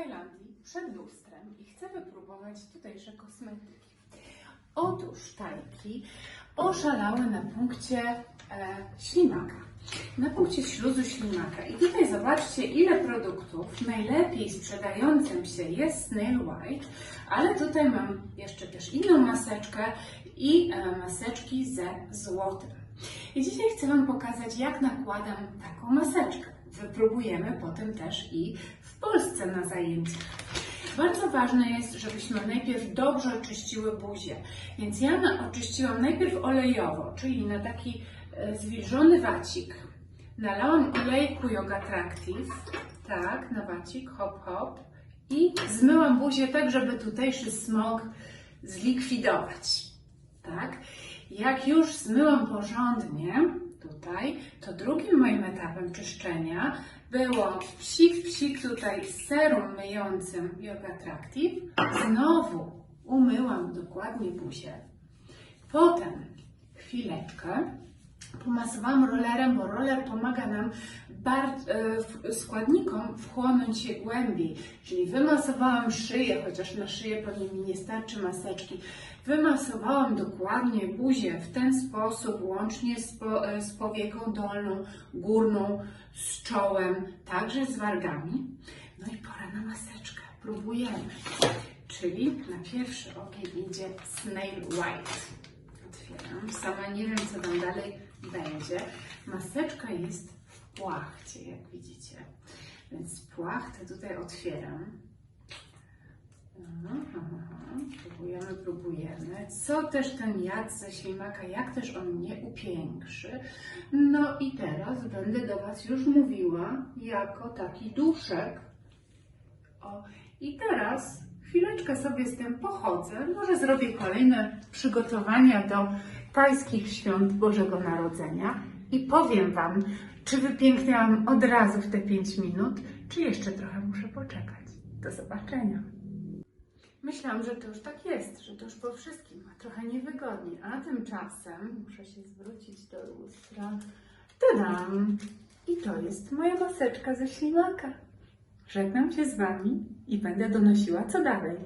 Tajlandii przed lustrem i chcę wypróbować tutejsze kosmetyki. Otóż Tajki oszalały na punkcie e, ślimaka. Na punkcie śluzu ślimaka. I tutaj zobaczcie, ile produktów najlepiej sprzedającym się jest Snail White, ale tutaj mam jeszcze też inną maseczkę i e, maseczki ze złotem. I dzisiaj chcę Wam pokazać, jak nakładam taką maseczkę. Wypróbujemy potem też i w Polsce na zajęciach. Bardzo ważne jest, żebyśmy najpierw dobrze oczyściły buzię. Więc ja oczyściłam najpierw olejowo, czyli na taki e, zwilżony wacik. Nalałam olejku Yoga Tractive, tak, na wacik, hop, hop. I zmyłam buzię tak, żeby tutejszy smog zlikwidować. Jak już zmyłam porządnie tutaj, to drugim moim etapem czyszczenia było psik, psik tutaj serum myjącym Yoga Tractive. Znowu umyłam dokładnie buzię. Potem chwileczkę pomasowałam rollerem, bo roller pomaga nam składnikom wchłonąć się głębiej. Czyli wymasowałam szyję, chociaż na szyję pewnie mi nie starczy maseczki. Wymasowałam dokładnie buzię w ten sposób, łącznie z, po, e, z powieką dolną, górną, z czołem, także z wargami. No i pora na maseczkę. Próbujemy. Czyli na pierwszy ogień idzie Snail White. Otwieram. Sama nie wiem, co tam dalej będzie. Maseczka jest płachcie, jak widzicie. Więc płachtę tutaj otwieram. Aha, aha. Próbujemy, próbujemy. Co też ten jad ze ślimaka, jak też on mnie upiększy. No i teraz będę do Was już mówiła jako taki duszek. O, i teraz chwileczkę sobie z tym pochodzę. Może zrobię kolejne przygotowania do tajskich świąt Bożego Narodzenia i powiem Wam, czy wypiękniałam od razu w te 5 minut, czy jeszcze trochę muszę poczekać. Do zobaczenia. Myślałam, że to już tak jest, że to już po wszystkim, a trochę niewygodnie. A tymczasem muszę się zwrócić do lustra. Tadam! I to jest moja maseczka ze ślimaka. Żegnam się z Wami i będę donosiła co dalej.